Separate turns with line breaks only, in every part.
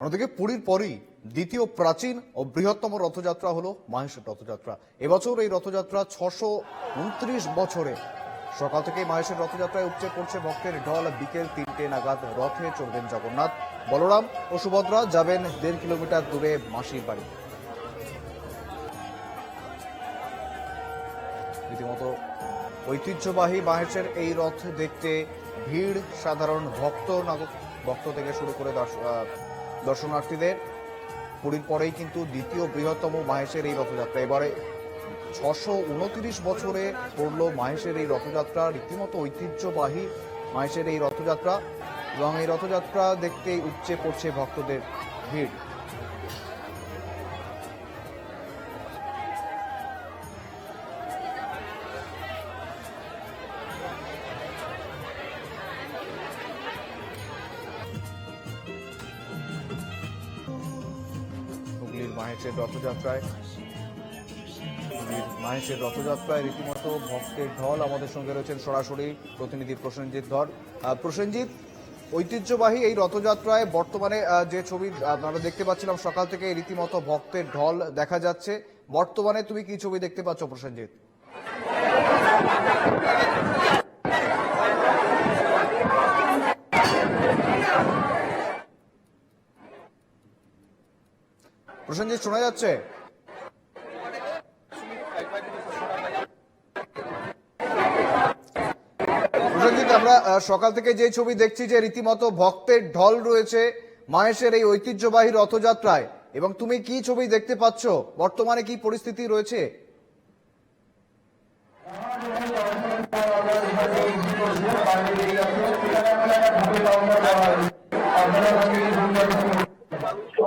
অন্যদিকে পুরীর পরই দ্বিতীয় প্রাচীন ও বৃহত্তম রথযাত্রা হলো মাহেশের রথযাত্রা। এবছর এই রথযাত্রা ছশো উনত্রিশ বছরে। সকাল থেকে মাহেশের রথযাত্রায় উপচে পড়ছে ভক্তের ঢল। বিকেল তিনটে নাগাদ রথে চড়বেন জগন্নাথ বলরাম ও সুভদ্রা। যাবেন দেড় কিলোমিটার দূরে মাসির বাড়ি। রীতিমতো ঐতিহ্যবাহী মাহেশের এই রথ দেখতে ভিড় সাধারণ ভক্ত ভক্ত থেকে শুরু করে দর্শ- আহ, দর্শনার্থীদের। পুরীর পরেই কিন্তু দ্বিতীয় বৃহত্তম মাহেশের এই রথযাত্রা। এবারে ছশো উনত্রিশ বছরে পড়ল মাহেশের এই রথযাত্রা। রীতিমতো ঐতিহ্যবাহী মাহেশের এই রথযাত্রা। এবং এই রথযাত্রা দেখতে উপচে পড়ছে ভক্তদের ভিড়। মাহেশের রথযাত্রায়। মাহেশের রথযাত্রায় রীতিমতো ভক্তের ঢল আমাদের সঙ্গে রয়েছেন সরাসরি প্রতিনিধি প্রসেনজিৎ ধর। প্রসেনজিৎ, ঐতিহ্যবাহী এই রথযাত্রায় বর্তমানে যে ছবি আমরা দেখতে পাচ্ছিলাম, সকাল থেকে রীতিমতো ভক্তের ঢল দেখা যাচ্ছে। বর্তমানে তুমি কি ছবি দেখতে পাচ্ছ প্রসেনজিৎ? প্রসেনজিৎ, শোনা যাচ্ছে? আমরা সকাল থেকে যে ছবি দেখছি যে রীতিমতো ভক্তের ঢল রয়েছে মাহেশের এই ঐতিহ্যবাহী রথযাত্রায়, এবং তুমি কি ছবি দেখতে পাচ্ছ? বর্তমানে কি পরিস্থিতি রয়েছে?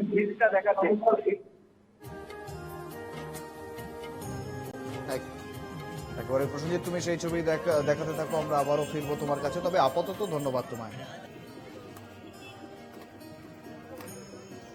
চেষ্টা
প্রসঙ্গে একেবারে তুমি সেই ছবি দেখা- দেখাতে থাকো, আমরা আবারও ফিরবো তোমার কাছে। তবে আপাতত ধন্যবাদ তোমায়।